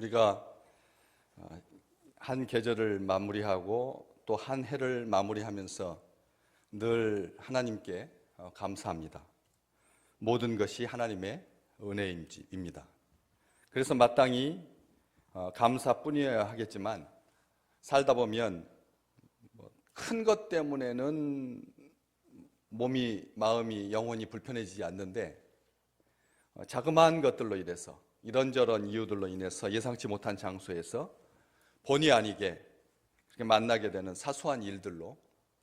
우리가 어, 한 계절을 마무리하고 또 한 해를 마무리하면서 늘 하나님께 어, 감사합니다. 모든 것이 하나님의 은혜입니다. 그래서 마땅히 어, 감사뿐이어야 하겠지만 살다 보면 뭐큰것 때문에는 몸이 마음이 영혼이 불편해지지 않는데 어, 자그마한 것들로 인해서 이런저런 이유들로 인해서 예상치 못한 장소에서 본의 아니게 그렇게 만나게 되는 사소한 일들로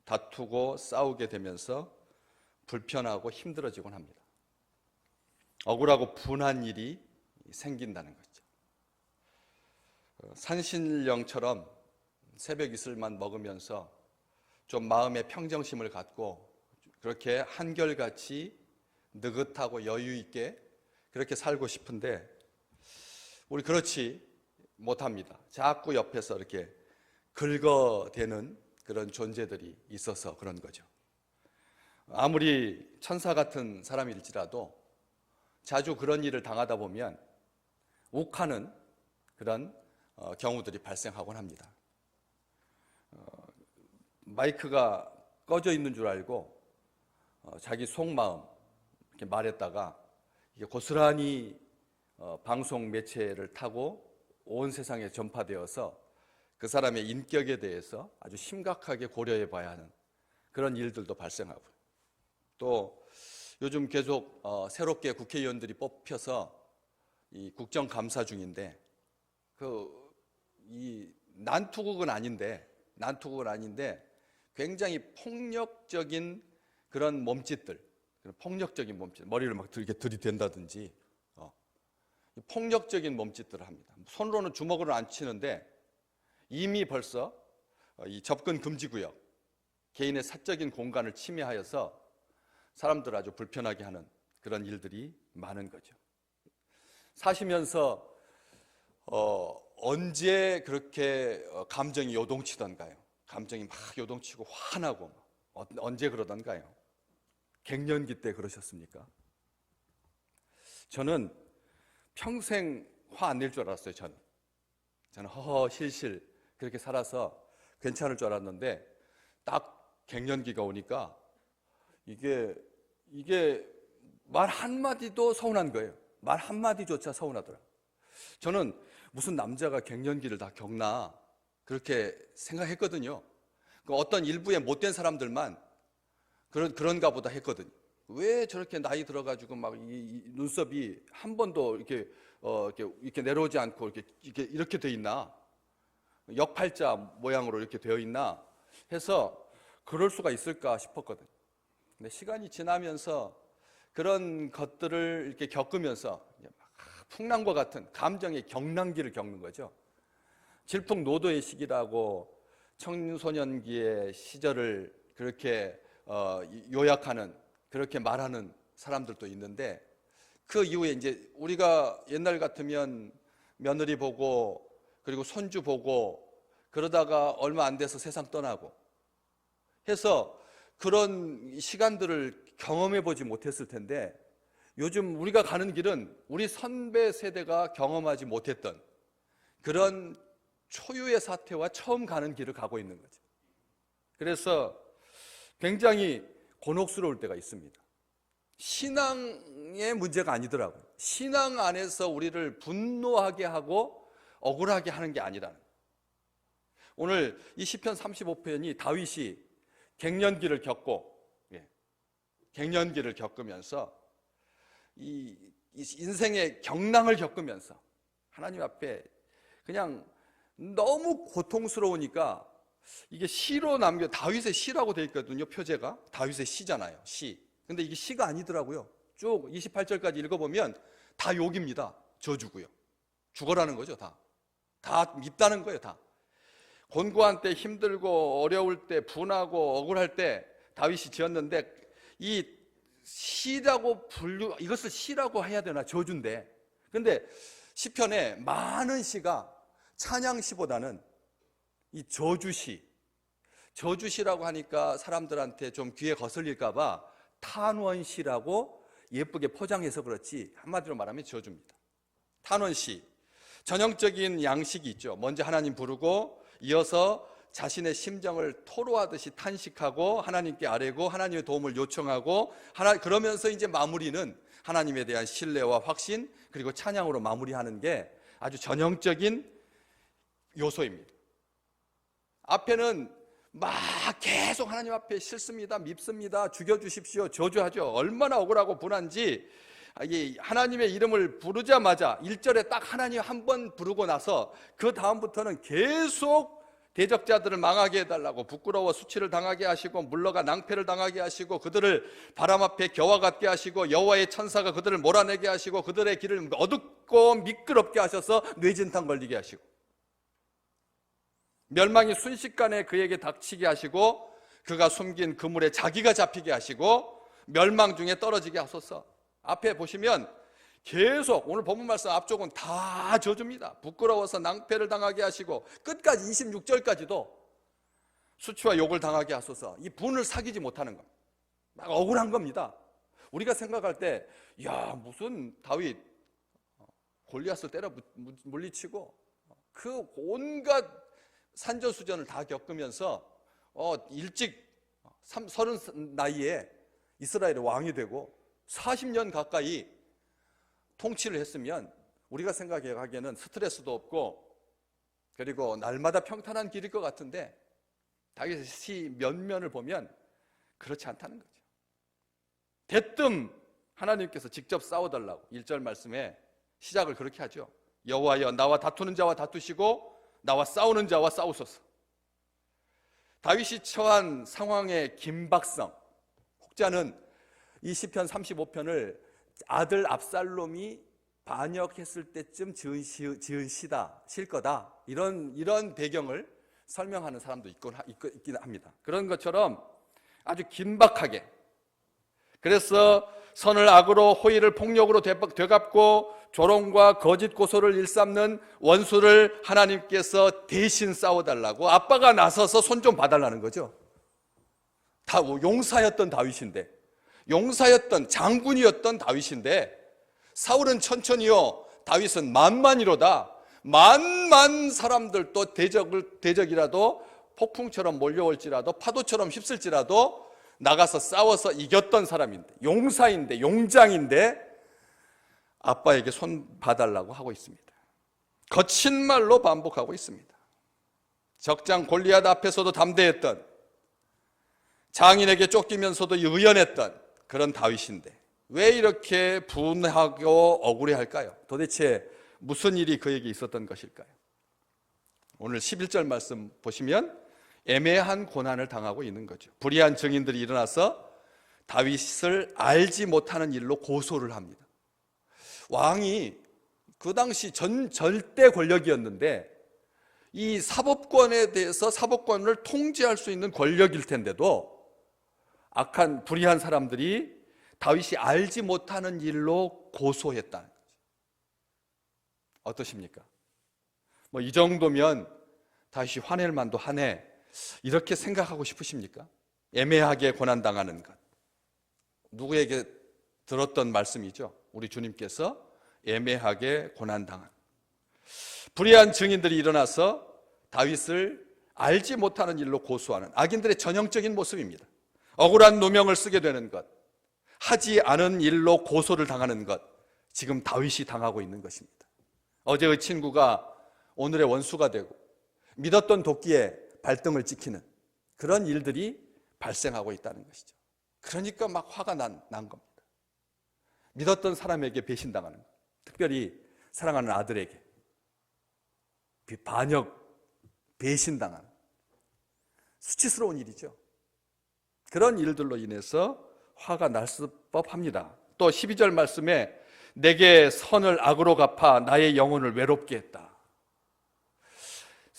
다투고 싸우게 되면서 불편하고 힘들어지곤 합니다. 억울하고 분한 일이 생긴다는 거죠. 어, 산신령처럼 새벽 이슬만 먹으면서 좀 마음의 평정심을 갖고 그렇게 한결같이 느긋하고 여유 있게 그렇게 살고 싶은데 우리 그렇지 못합니다. 자꾸 옆에서 이렇게 긁어대는 그런 존재들이 있어서 그런 거죠. 아무리 천사 같은 사람일지라도 자주 그런 일을 당하다 보면 욱하는 그런 어, 경우들이 발생하곤 합니다. 어, 마이크가 꺼져 있는 줄 알고 어, 자기 속마음 이렇게 말했다가 이게 고스란히 어, 방송 매체를 타고 온 세상에 전파되어서 그 사람의 인격에 대해서 아주 심각하게 고려해 봐야 하는 그런 일들도 발생하고요. 또 요즘 계속 어, 새롭게 국회의원들이 뽑혀서 이 국정감사 중인데 그 이 난투국은 아닌데 난투국은 아닌데 굉장히 폭력적인 그런 몸짓들, 폭력적인 몸짓, 머리를 막 이렇게 들이댄다든지 어, 폭력적인 몸짓들을 합니다. 손으로는 주먹으로 안 치는데 이미 벌써 어, 이 접근 금지 구역, 개인의 사적인 공간을 침해하여서 사람들 아주 불편하게 하는 그런 일들이 많은 거죠. 사시면서 어, 언제 그렇게 어, 감정이 요동치던가요? 감정이 막 요동치고 화나고 어, 언제 그러던가요? 갱년기 때 그러셨습니까? 저는 평생 화 안 낼 줄 알았어요. 저는 저는 허허 실실 그렇게 살아서 괜찮을 줄 알았는데 딱 갱년기가 오니까 이게 이게 말 한마디도 서운한 거예요. 말 한마디조차 서운하더라. 저는 무슨 남자가 갱년기를 다 겪나 그렇게 생각했거든요. 그 어떤 일부의 못된 사람들만 그런 그런가 보다 했거든요. 왜 저렇게 나이 들어가지고 막 이 눈썹이 한 번도 이렇게 어 이렇게, 이렇게 내려오지 않고 이렇게 이렇게 이렇게 돼 있나? 역팔자 모양으로 이렇게 되어 있나? 해서 그럴 수가 있을까 싶었거든요. 근데 시간이 지나면서 그런 것들을 이렇게 겪으면서 풍랑과 같은 감정의 경랑기를 겪는 거죠. 질풍노도의 시기라고 청소년기의 시절을 그렇게 어, 요약하는 그렇게 말하는 사람들도 있는데 그 이후에 이제 우리가 옛날 같으면 며느리 보고 그리고 손주 보고 그러다가 얼마 안 돼서 세상 떠나고 해서 그런 시간들을 경험해 보지 못했을 텐데 요즘 우리가 가는 길은 우리 선배 세대가 경험하지 못했던 그런 초유의 사태와 처음 가는 길을 가고 있는 거죠. 그래서 굉장히 곤혹스러울 때가 있습니다. 신앙의 문제가 아니더라고요. 신앙 안에서 우리를 분노하게 하고 억울하게 하는 게 아니라는. 오늘 이 시편 35편이 다윗이 갱년기를 겪고 예, 갱년기를 겪으면서 이, 이 인생의 경랑을 겪으면서 하나님 앞에 그냥 너무 고통스러우니까 이게 시로 남겨 다윗의 시라고 되어 있거든요. 표제가 다윗의 시잖아요. 시. 근데 이게 시가 아니더라고요. 쭉 28절까지 읽어보면 다 욕입니다. 저주고요. 죽어라는 거죠. 다. 다 밉다는 거예요. 다. 곤고한 때 힘들고 어려울 때 분하고 억울할 때 다윗이 지었는데 이 시라고 분류 이것을 시라고 해야 되나 저주인데 근데 시편에 많은 시가 찬양 시보다는 이 저주시 저주시라고 하니까 사람들한테 좀 귀에 거슬릴까 봐 탄원시라고 예쁘게 포장해서 그렇지 한마디로 말하면 저주입니다. 탄원시 전형적인 양식이 있죠. 먼저 하나님 부르고 이어서 자신의 심정을 토로하듯이 탄식하고 하나님께 아뢰고 하나님의 도움을 요청하고 하나 그러면서 이제 마무리는 하나님에 대한 신뢰와 확신 그리고 찬양으로 마무리하는 게 아주 전형적인 요소입니다. 앞에는 막 계속 하나님 앞에 싫습니다, 밉습니다, 죽여주십시오, 저주하죠. 얼마나 억울하고 분한지 아, 이 하나님의 이름을 부르자마자 1절에 딱 하나님 한 번 부르고 나서 그 다음부터는 계속 대적자들을 망하게 해달라고 부끄러워 수치를 당하게 하시고 물러가 낭패를 당하게 하시고 그들을 바람 앞에 겨와 같게 하시고 여호와의 천사가 그들을 몰아내게 하시고 그들의 길을 어둡고 미끄럽게 하셔서 뇌진탕 걸리게 하시고 멸망이 순식간에 그에게 닥치게 하시고 그가 숨긴 그물에 자기가 잡히게 하시고 멸망 중에 떨어지게 하소서. 앞에 보시면 계속 오늘 본문 말씀 앞쪽은 다 저줍니다. 부끄러워서 낭패를 당하게 하시고 끝까지 26절까지도 수치와 욕을 당하게 하소서. 이 분을 사귀지 못하는 겁니다. 막 억울한 겁니다. 우리가 생각할 때, 야 무슨 다윗 골리앗을 때려 물리치고 그 온갖 산전수전을 다 겪으면서 어, 일찍 삼- 서른 나이에 이스라엘의 왕이 되고 40년 가까이 통치를 했으면 우리가 생각하기에는 스트레스도 없고 그리고 날마다 평탄한 길일 것 같은데 다윗의 면면을 보면 그렇지 않다는 거죠. 대뜸 하나님께서 직접 싸워달라고 1절 말씀에 시작을 그렇게 하죠. 여호와여 나와 다투는 자와 다투시고 나와 싸우는 자와 싸우소서. 다윗이 처한 상황의 긴박성. 혹자는 이 시편 35편을 아들 압살롬이 반역했을 때쯤 지은, 시, 지은 시다, 실 거다. 이런, 이런 배경을 설명하는 사람도 있긴, 있긴 합니다. 그런 것처럼 아주 긴박하게. 그래서 선을 악으로 호의를 폭력으로 되갚고 조롱과 거짓 고소를 일삼는 원수를 하나님께서 대신 싸워달라고 아빠가 나서서 손 좀 봐달라는 거죠. 다 용사였던 다윗인데, 용사였던 장군이었던 다윗인데, 사울은 천천히요, 다윗은 만만이로다. 만만 사람들 또 대적을, 대적이라도 폭풍처럼 몰려올지라도 파도처럼 휩쓸지라도 나가서 싸워서 이겼던 사람인데, 용사인데, 용장인데, 아빠에게 손 봐달라고 하고 있습니다. 거친 말로 반복하고 있습니다. 적장 골리앗 앞에서도 담대했던 장인에게 쫓기면서도 의연했던 그런 다윗인데 왜 이렇게 분하고 억울해 할까요? 도대체 무슨 일이 그에게 있었던 것일까요? 오늘 11절 말씀 보시면 애매한 고난을 당하고 있는 거죠. 불의한 증인들이 일어나서 다윗을 알지 못하는 일로 고소를 합니다. 왕이 그 당시 전 절대 권력이었는데 이 사법권에 대해서 사법권을 통제할 수 있는 권력일 텐데도 악한 불의한 사람들이 다윗이 알지 못하는 일로 고소했다는 거죠. 어떠십니까? 뭐 이 정도면 다윗이 화낼 만도 하네. 이렇게 생각하고 싶으십니까? 애매하게 고난 당하는 것. 누구에게 들었던 말씀이죠. 우리 주님께서 애매하게 고난당한 불의한 증인들이 일어나서 다윗을 알지 못하는 일로 고소하는 악인들의 전형적인 모습입니다. 억울한 누명을 쓰게 되는 것, 하지 않은 일로 고소를 당하는 것, 지금 다윗이 당하고 있는 것입니다. 어제의 친구가 오늘의 원수가 되고 믿었던 도끼에 발등을 찍히는 그런 일들이 발생하고 있다는 것이죠. 그러니까 막 화가 난, 난 겁니다. 믿었던 사람에게 배신당하는 것. 특별히 사랑하는 아들에게 반역, 배신당하는 수치스러운 일이죠. 그런 일들로 인해서 화가 날 법합니다. 또 12절 말씀에 내게 선을 악으로 갚아 나의 영혼을 외롭게 했다.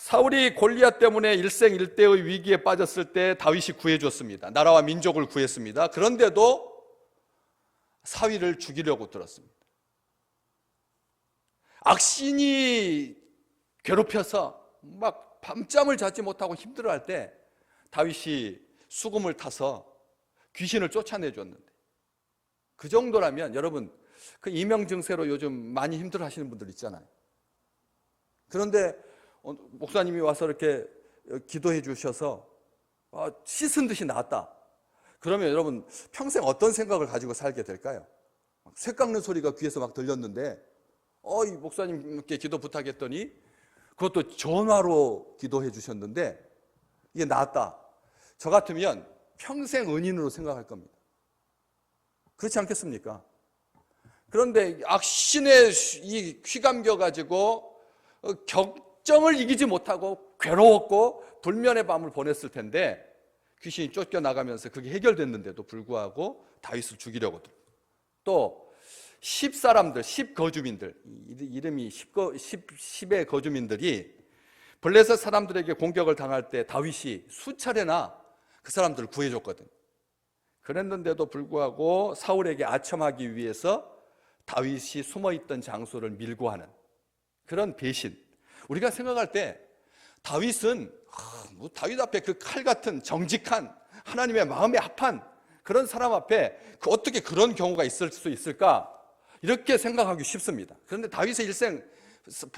사울이 골리앗 때문에 일생일대의 위기에 빠졌을 때 다윗이 구해줬습니다. 나라와 민족을 구했습니다. 그런데도 사위를 죽이려고 들었습니다. 악신이 괴롭혀서 막 밤잠을 자지 못하고 힘들어할 때 다윗이 수금을 타서 귀신을 쫓아내 줬는데 그 정도라면 여러분 그 이명 증세로 요즘 많이 힘들어 하시는 분들 있잖아요. 그런데 어, 목사님이 와서 이렇게 어, 기도해 주셔서 아, 씻은 듯이 나았다. 그러면 여러분 평생 어떤 생각을 가지고 살게 될까요? 막쇠 깎는 소리가 귀에서 막 들렸는데 어, 이 목사님께 기도 부탁했더니 그것도 전화로 기도해 주셨는데 이게 나았다. 저 같으면 평생 은인으로 생각할 겁니다. 그렇지 않겠습니까? 그런데 악신의 이 휘감겨 가지고 어, 격정을 이기지 못하고 괴로웠고 불면의 밤을 보냈을 텐데 귀신이 쫓겨 나가면서 그게 해결됐는데도 불구하고 다윗을 죽이려고 들. 또1 사람들, 10 거주민들 이- 이름이 10거 10 10 의 거주민들이 블레셋 사람들에게 공격을 당할 때 다윗이 수차례나 그 사람들을 구해 줬거든. 그랬는데도 불구하고 사울에게 아첨하기 위해서 다윗이 숨어 있던 장소를 밀고 하는 그런 배신. 우리가 생각할 때 다윗은 아, 뭐 다윗 앞에 그 칼 같은 정직한 하나님의 마음에 합한 그런 사람 앞에 그 어떻게 그런 경우가 있을 수 있을까? 이렇게 생각하기 쉽습니다. 그런데 다윗의 일생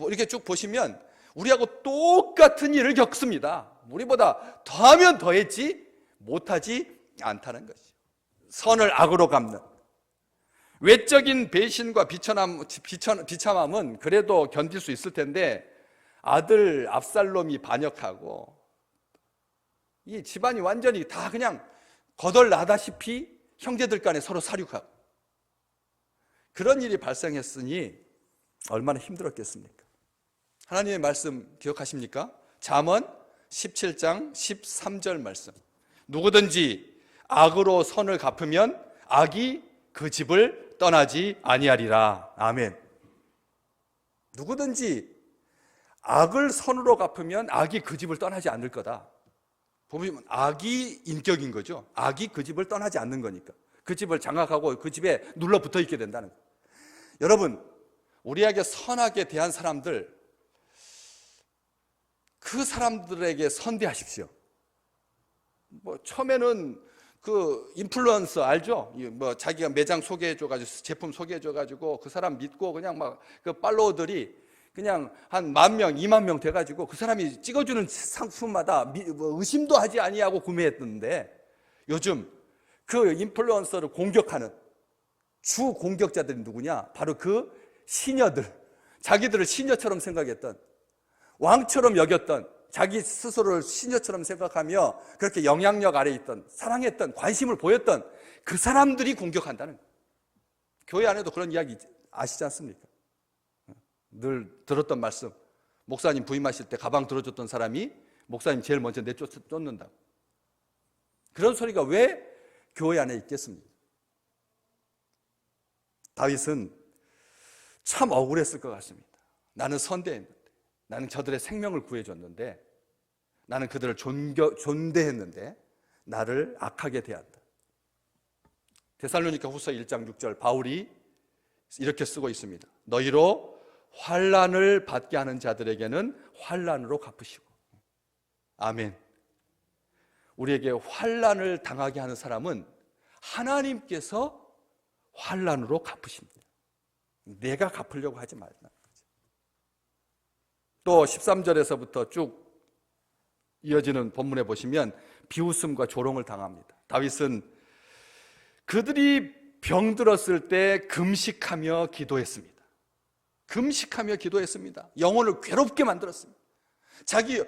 이렇게 쭉 보시면 우리하고 똑같은 일을 겪습니다. 우리보다 더하면 더했지 못하지 않다는 것이죠. 선을 악으로 갚는 외적인 배신과 비천함, 비천, 비참함은 그래도 견딜 수 있을 텐데 아들 압살롬이 반역하고 이 집안이 완전히 다 그냥 거덜나다시피 형제들 간에 서로 사륙하고 그런 일이 발생했으니 얼마나 힘들었겠습니까? 하나님의 말씀 기억하십니까? 잠언 17장 13절 말씀. 누구든지 악으로 선을 갚으면 악이 그 집을 떠나지 아니하리라. 아멘. 누구든지 악을 선으로 갚으면 악이 그 집을 떠나지 않을 거다. 보면 악이 인격인 거죠. 악이 그 집을 떠나지 않는 거니까. 그 집을 장악하고 그 집에 눌러 붙어 있게 된다는 거예요. 여러분, 우리에게 선하게 대한 사람들, 그 사람들에게 선대하십시오. 뭐 처음에는 그 인플루언서 알죠? 이뭐 자기가 매장 소개해줘가지고 제품 소개해줘가지고 그 사람 믿고 그냥 막 그 팔로워들이 그냥 한 만 명, 이만 명 돼가지고 그 사람이 찍어주는 상품마다 미- 뭐 의심도 하지 아니하고 구매했는데 요즘 그 인플루언서를 공격하는 주 공격자들이 누구냐? 바로 그 시녀들, 자기들을 시녀처럼 생각했던 왕처럼 여겼던 자기 스스로를 시녀처럼 생각하며 그렇게 영향력 아래 있던 사랑했던 관심을 보였던 그 사람들이 공격한다는. 교회 안에도 그런 이야기 아시지 않습니까? 늘 들었던 말씀. 목사님 부임하실 때 가방 들어줬던 사람이 목사님 제일 먼저 내쫓는다고. 그런 소리가 왜 교회 안에 있겠습니까? 다윗은 참 억울했을 것 같습니다. 나는 선대했는데, 나는 저들의 생명을 구해줬는데, 나는 그들을 존겨, 존대했는데, 나를 악하게 대한다. 데살로니가 후서 1장 6절 바울이 이렇게 쓰고 있습니다. 너희로 환란을 받게 하는 자들에게는 환란으로 갚으시고. 아멘. 우리에게 환란을 당하게 하는 사람은 하나님께서 환란으로 갚으십니다. 내가 갚으려고 하지 말라. 또 13절에서부터 쭉 이어지는 본문에 보시면 비웃음과 조롱을 당합니다. 다윗은 그들이 병들었을 때 금식하며 기도했습니다. 금식하며 기도했습니다. 영혼을 괴롭게 만들었습니다. 자기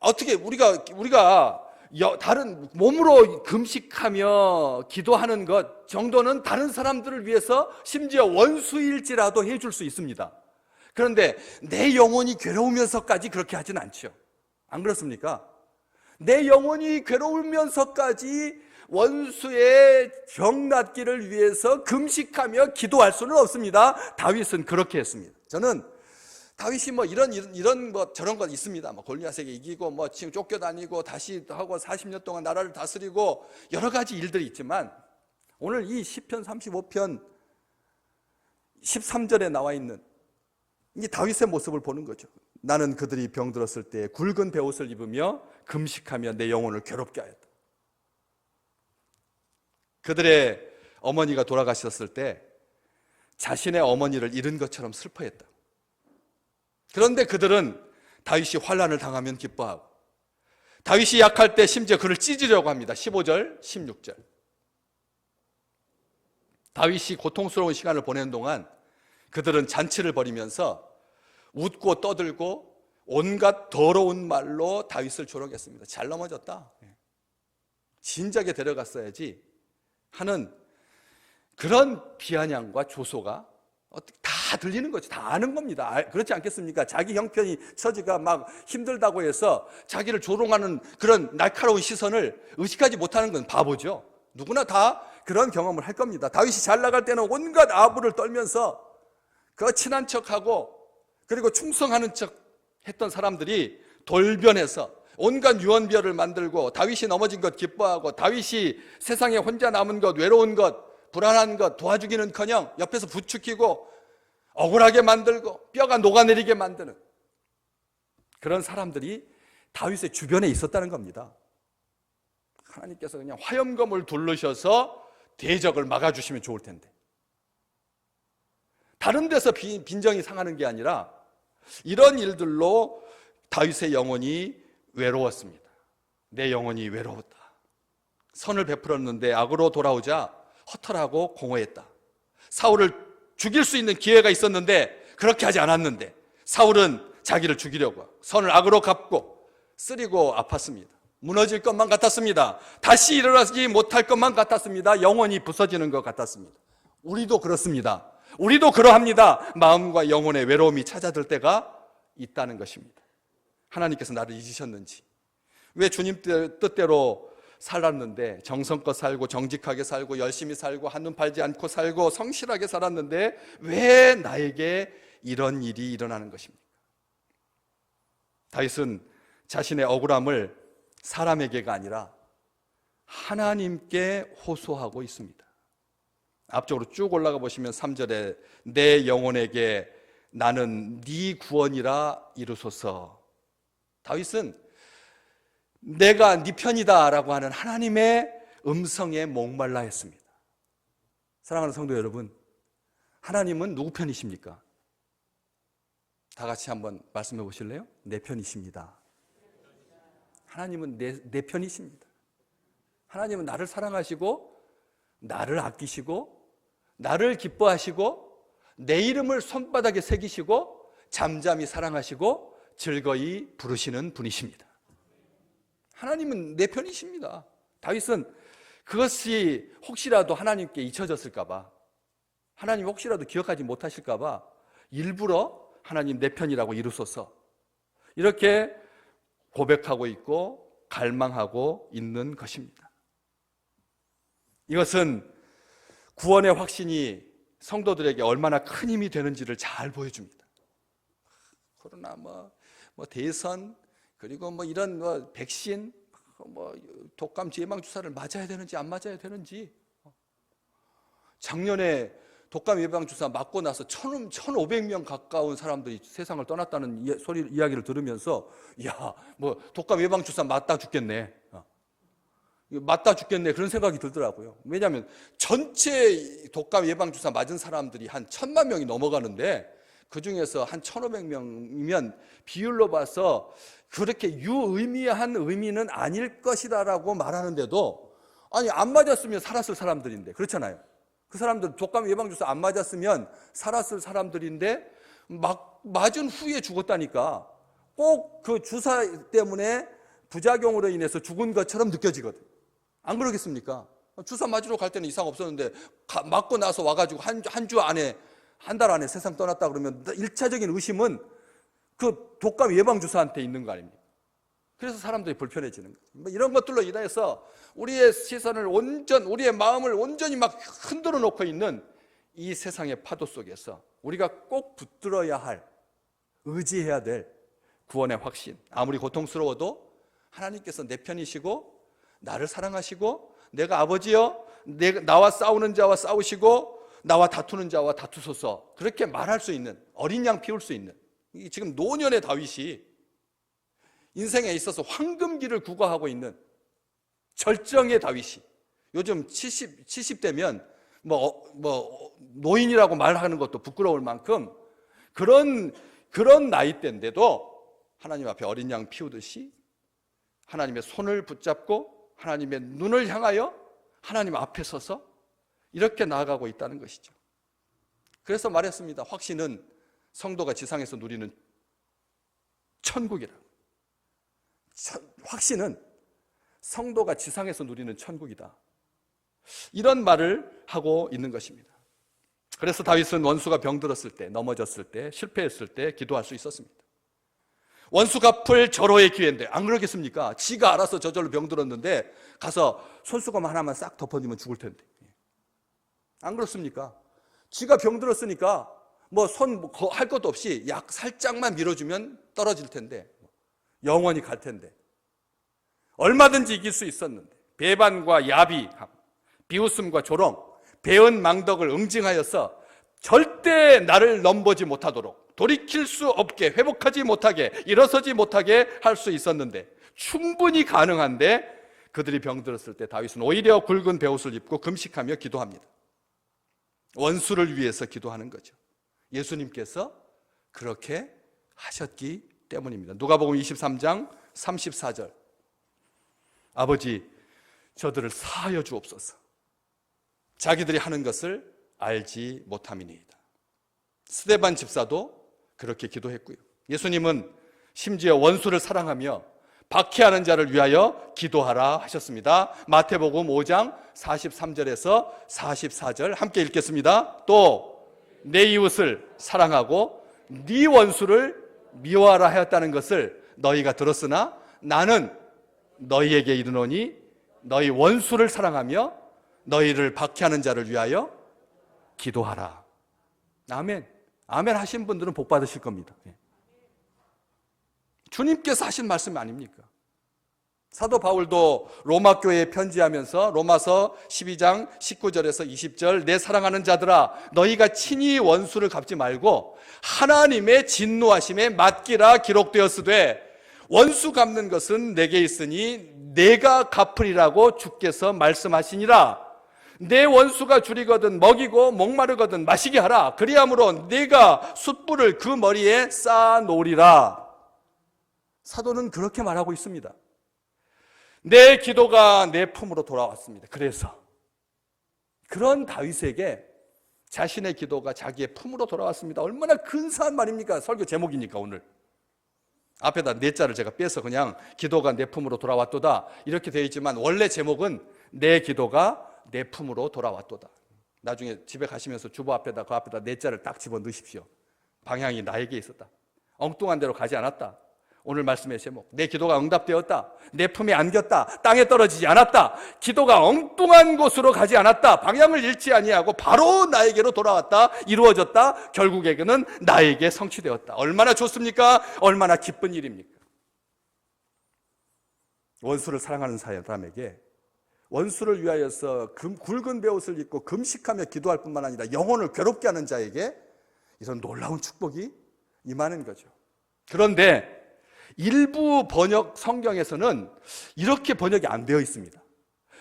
어떻게 우리가 우리가 여- 다른 몸으로 금식하며 기도하는 것 정도는 다른 사람들을 위해서 심지어 원수일지라도 해줄 수 있습니다. 그런데 내 영혼이 괴로우면서까지 그렇게 하진 않죠. 안 그렇습니까? 내 영혼이 괴로우면서까지 원수의 병 낫기를 위해서 금식하며 기도할 수는 없습니다. 다윗은 그렇게 했습니다. 저는 다윗이 뭐 이런 이런, 이런 뭐 저런 것 있습니다. 뭐 골리앗에게 이기고 뭐 지금 쫓겨다니고 다시 하고 40년 동안 나라를 다스리고 여러 가지 일들이 있지만 오늘 이 시편 35편 13절에 나와 있는 이 다윗의 모습을 보는 거죠. 나는 그들이 병들었을 때 굵은 베옷을 입으며 금식하며 내 영혼을 괴롭게 하였다. 그들의 어머니가 돌아가셨을 때 자신의 어머니를 잃은 것처럼 슬퍼했다. 그런데 그들은 다윗이 환란을 당하면 기뻐하고 다윗이 약할 때 심지어 그를 찢으려고 합니다. 15절, 16절. 다윗이 고통스러운 시간을 보내는 동안 그들은 잔치를 벌이면서 웃고 떠들고 온갖 더러운 말로 다윗을 조롱했습니다. 잘 넘어졌다. 예. 진작에 데려갔어야지 하는 그런 비아냥과 조소가 다 들리는 거지. 다 아는 겁니다. 아, 그렇지 않겠습니까? 자기 형편이 처지가 막 힘들다고 해서 자기를 조롱하는 그런 날카로운 시선을 의식하지 못하는 건 바보죠. 누구나 다 그런 경험을 할 겁니다. 다윗이 잘 나갈 때는 온갖 아부를 떨면서 그 친한 척하고 그리고 충성하는 척 했던 사람들이 돌변해서 온갖 유언비어를 만들고 다윗이 넘어진 것 기뻐하고 다윗이 세상에 혼자 남은 것 외로운 것 불안한 것 도와주기는커녕 옆에서 부추기고 억울하게 만들고 뼈가 녹아내리게 만드는 그런 사람들이 다윗의 주변에 있었다는 겁니다. 하나님께서 그냥 화염검을 둘르셔서 대적을 막아주시면 좋을 텐데 다른 데서 빈- 빈정이 상하는 게 아니라 이런 일들로 다윗의 영혼이 외로웠습니다. 내 영혼이 외로웠다. 선을 베풀었는데 악으로 돌아오자 허탈하고 공허했다. 사울을 죽일 수 있는 기회가 있었는데 그렇게 하지 않았는데 사울은 자기를 죽이려고 선을 악으로 갚고 쓰리고 아팠습니다. 무너질 것만 같았습니다. 다시 일어나지 못할 것만 같았습니다. 영혼이 부서지는 것 같았습니다. 우리도 그렇습니다. 우리도 그러합니다. 마음과 영혼의 외로움이 찾아들 때가 있다는 것입니다. 하나님께서 나를 잊으셨는지, 왜 주님 뜻- 뜻대로 살았는데 정성껏 살고 정직하게 살고 열심히 살고 한눈 팔지 않고 살고 성실하게 살았는데 왜 나에게 이런 일이 일어나는 것입니까? 다윗은 자신의 억울함을 사람에게가 아니라 하나님께 호소하고 있습니다. 앞쪽으로 쭉 올라가 보시면 3절에 내 영혼에게 나는 네 구원이라 이루소서. 다윗은 내가 네 편이다라고 하는 하나님의 음성에 목말라 했습니다. 사랑하는 성도 여러분, 하나님은 누구 편이십니까? 다 같이 한번 말씀해 보실래요? 내 편이십니다. 하나님은 내, 내 편이십니다. 하나님은 나를 사랑하시고 나를 아끼시고 나를 기뻐하시고 내 이름을 손바닥에 새기시고 잠잠히 사랑하시고 즐거이 부르시는 분이십니다. 하나님은 내 편이십니다. 다윗은 그것이 혹시라도 하나님께 잊혀졌을까봐 하나님 혹시라도 기억하지 못하실까봐 일부러 하나님 내 편이라고 이루소서 이렇게 고백하고 있고 갈망하고 있는 것입니다. 이것은 구원의 확신이 성도들에게 얼마나 큰 힘이 되는지를 잘 보여줍니다. 코로나 뭐, 뭐 대선 그리고 뭐 이런 뭐 백신 뭐 독감 예방 주사를 맞아야 되는지 안 맞아야 되는지 작년에 독감 예방 주사 맞고 나서 1,500명 가까운 사람들이 세상을 떠났다는 이- 소리 이야기를 들으면서 야, 뭐 독감 예방 주사 맞다 죽겠네. 어. 맞다 죽겠네 그런 생각이 들더라고요. 왜냐하면 전체 독감 예방 주사 맞은 사람들이 한 천만 명이 넘어가는데 그 중에서 한 1,500명이면 비율로 봐서 그렇게 유의미한 의미는 아닐 것이다라고 말하는데도 아니 안 맞았으면 살았을 사람들인데 그렇잖아요. 그 사람들 독감 예방 주사 안 맞았으면 살았을 사람들인데 막 맞은 후에 죽었다니까 꼭 그 주사 때문에 부작용으로 인해서 죽은 것처럼 느껴지거든. 안 그러겠습니까? 주사 맞으러 갈 때는 이상 없었는데 가- 맞고 나서 와가지고 한 한 주 안에 한 달 안에 세상 떠났다 그러면 일차적인 의심은 그 독감 예방 주사한테 있는 거 아닙니까? 그래서 사람들이 불편해지는 거예요. 뭐 이런 것들로 인해서 우리의 시선을 온전, 우리의 마음을 온전히 막 흔들어 놓고 있는 이 세상의 파도 속에서 우리가 꼭 붙들어야 할, 의지해야 될 구원의 확신. 아무리 고통스러워도 하나님께서 내 편이시고 나를 사랑하시고 내가 아버지여 내가 나와 싸우는 자와 싸우시고 나와 다투는 자와 다투소서. 그렇게 말할 수 있는 어린 양 피울 수 있는. 이 지금 노년의 다윗이 인생에 있어서 황금기를 구가하고 있는 절정의 다윗이. 요즘 70, 70대면 뭐, 뭐, 노인이라고 말하는 것도 부끄러울 만큼 그런, 그런 나이대인데도 하나님 앞에 어린 양 피우듯이 하나님의 손을 붙잡고 하나님의 눈을 향하여 하나님 앞에 서서 이렇게 나아가고 있다는 것이죠. 그래서 말했습니다. 확신은 성도가 지상에서 누리는 천국이라고. 천- 확신은 성도가 지상에서 누리는 천국이다. 이런 말을 하고 있는 것입니다. 그래서 다윗은 원수가 병들었을 때, 넘어졌을 때, 실패했을 때 기도할 수 있었습니다. 원수 갚을 절호의 기회인데 안 그러겠습니까? 지가 알아서 저절로 병들었는데 가서 손수건 하나만 싹 덮어주면 죽을 텐데. 안 그렇습니까? 지가 병들었으니까 뭐 손 할 것도 없이 약 살짝만 밀어주면 떨어질 텐데 영원히 갈 텐데 얼마든지 이길 수 있었는데 배반과 야비함, 비웃음과 조롱, 배은 망덕을 응징하여서 절대 나를 넘보지 못하도록 돌이킬 수 없게 회복하지 못하게 일어서지 못하게 할 수 있었는데 충분히 가능한데 그들이 병들었을 때 다윗은 오히려 굵은 베옷을 입고 금식하며 기도합니다. 원수를 위해서 기도하는 거죠. 예수님께서 그렇게 하셨기 때문입니다. 누가복음 23장 34절. 아버지 저들을 사하여 주옵소서. 자기들이 하는 것을 알지 못함이니이다. 스데반 집사도 그렇게 기도했고요. 예수님은 심지어 원수를 사랑하며 박해하는 자를 위하여 기도하라 하셨습니다. 마태복음 5장 43절에서 44절 함께 읽겠습니다. 또 내 이웃을 사랑하고 네 원수를 미워하라 하였다는 것을 너희가 들었으나 나는 너희에게 이르노니 너희 원수를 사랑하며 너희를 박해하는 자를 위하여 기도하라. 아멘. 아멘 하신 분들은 복 받으실 겁니다. 예. 주님께서 하신 말씀 아닙니까? 사도 바울도 로마 교회에 편지하면서 로마서 12장 19절에서 20절 내 사랑하는 자들아 너희가 친히 원수를 갚지 말고 하나님의 진노하심에 맡기라 기록되었으되 원수 갚는 것은 내게 있으니 내가 갚으리라고 주께서 말씀하시니라 내 원수가 줄이거든 먹이고 목마르거든 마시게 하라 그리함으로 네가 숯불을 그 머리에 쌓아 놓으리라 사도는 그렇게 말하고 있습니다. 내 기도가 내 품으로 돌아왔습니다. 그래서 그런 다윗에게 자신의 기도가 자기의 품으로 돌아왔습니다. 얼마나 근사한 말입니까? 설교 제목이니까 오늘. 앞에다 네 자를 제가 빼서 그냥 기도가 내 품으로 돌아왔도다 이렇게 되어 있지만 원래 제목은 내 기도가 내 품으로 돌아왔도다. 나중에 집에 가시면서 주보 앞에다 그 앞에다 네 자를 딱 집어 넣으십시오. 방향이 나에게 있었다. 엉뚱한 데로 가지 않았다. 오늘 말씀의 제목. 내 기도가 응답되었다. 내 품에 안겼다. 땅에 떨어지지 않았다. 기도가 엉뚱한 곳으로 가지 않았다. 방향을 잃지 아니하고 바로 나에게로 돌아왔다. 이루어졌다. 결국에는 나에게 성취되었다. 얼마나 좋습니까? 얼마나 기쁜 일입니까? 원수를 사랑하는 사람에게 원수를 위하여서 금, 굵은 베옷을 입고 금식하며 기도할 뿐만 아니라 영혼을 괴롭게 하는 자에게 이런 놀라운 축복이 임하는 거죠. 그런데 일부 번역 성경에서는 이렇게 번역이 안 되어 있습니다.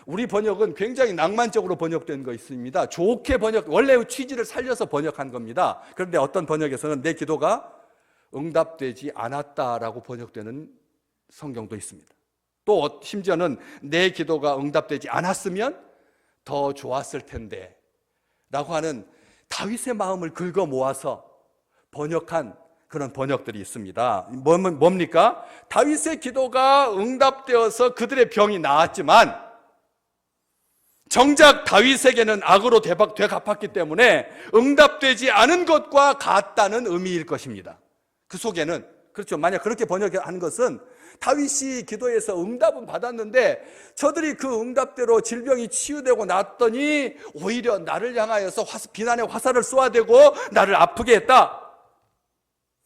우리 번역은 굉장히 낭만적으로 번역된 거 있습니다. 좋게 번역, 원래의 취지를 살려서 번역한 겁니다. 그런데 어떤 번역에서는 내 기도가 응답되지 않았다라고 번역되는 성경도 있습니다. 또 심지어는 내 기도가 응답되지 않았으면 더 좋았을 텐데 라고 하는 다윗의 마음을 긁어 모아서 번역한 그런 번역들이 있습니다. 뭐- 뭡니까? 다윗의 기도가 응답되어서 그들의 병이 나았지만 정작 다윗에게는 악으로 대박 되갚았기 때문에 응답되지 않은 것과 같다는 의미일 것입니다. 그 속에는 그렇죠. 만약 그렇게 번역한 것은 다윗이 기도해서 응답은 받았는데 저들이 그 응답대로 질병이 치유되고 났더니 오히려 나를 향하여서 화- 비난의 화살을 쏘아대고 나를 아프게 했다.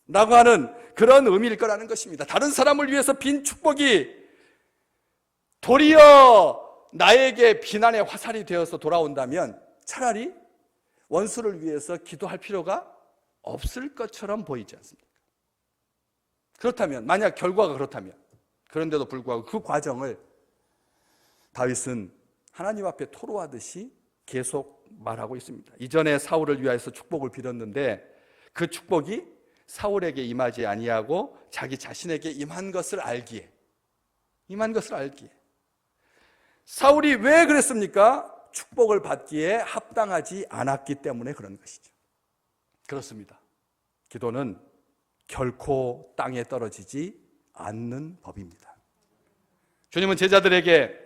라고 하는 그런 의미일 거라는 것입니다. 다른 사람을 위해서 빈 축복이 도리어 나에게 비난의 화살이 되어서 돌아온다면 차라리 원수를 위해서 기도할 필요가 없을 것처럼 보이지 않습니까? 그렇다면, 만약 결과가 그렇다면, 그런데도 불구하고 그 과정을 다윗은 하나님 앞에 토로하듯이 계속 말하고 있습니다. 이전에 사울을 위하여서 축복을 빌었는데 그 축복이 사울에게 임하지 아니하고 자기 자신에게 임한 것을 알기에 임한 것을 알기에 사울이 왜 그랬습니까? 축복을 받기에 합당하지 않았기 때문에 그런 것이죠. 그렇습니다. 기도는 결코 땅에 떨어지지 않는 법입니다. 주님은 제자들에게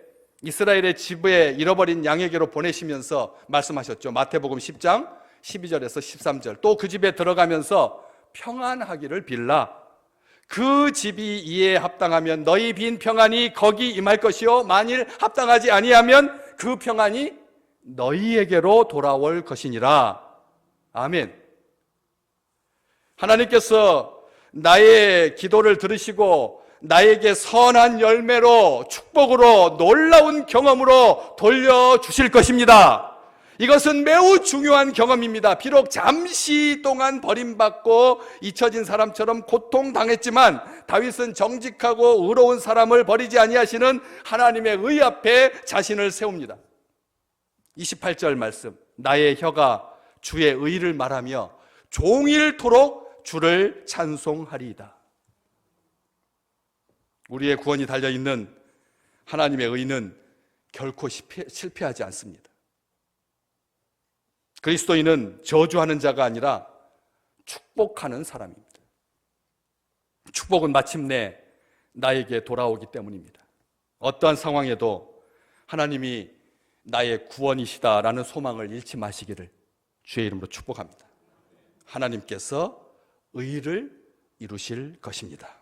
이스라엘의 지부에 잃어버린 양에게로 보내시면서 말씀하셨죠. 마태복음 10장 12절에서 13절. 또 그 집에 들어가면서 평안하기를 빌라. 그 집이 이에 합당하면 너희 빈 평안이 거기 임할 것이요 만일 합당하지 아니하면 그 평안이 너희에게로 돌아올 것이니라. 아멘. 하나님께서 나의 기도를 들으시고 나에게 선한 열매로 축복으로 놀라운 경험으로 돌려 주실 것입니다. 이것은 매우 중요한 경험입니다. 비록 잠시 동안 버림받고 잊혀진 사람처럼 고통당했지만 다윗은 정직하고 의로운 사람을 버리지 아니하시는 하나님의 의 앞에 자신을 세웁니다. 28절 말씀. 나의 혀가 주의 의를 말하며 종일토록 주를 찬송하리이다. 우리의 구원이 달려 있는 하나님의 의는 결코 실패, 실패하지 않습니다. 그리스도인은 저주하는 자가 아니라 축복하는 사람입니다. 축복은 마침내 나에게 돌아오기 때문입니다. 어떠한 상황에도 하나님이 나의 구원이시다라는 소망을 잃지 마시기를 주의 이름으로 축복합니다. 하나님께서 의를 이루실 것입니다.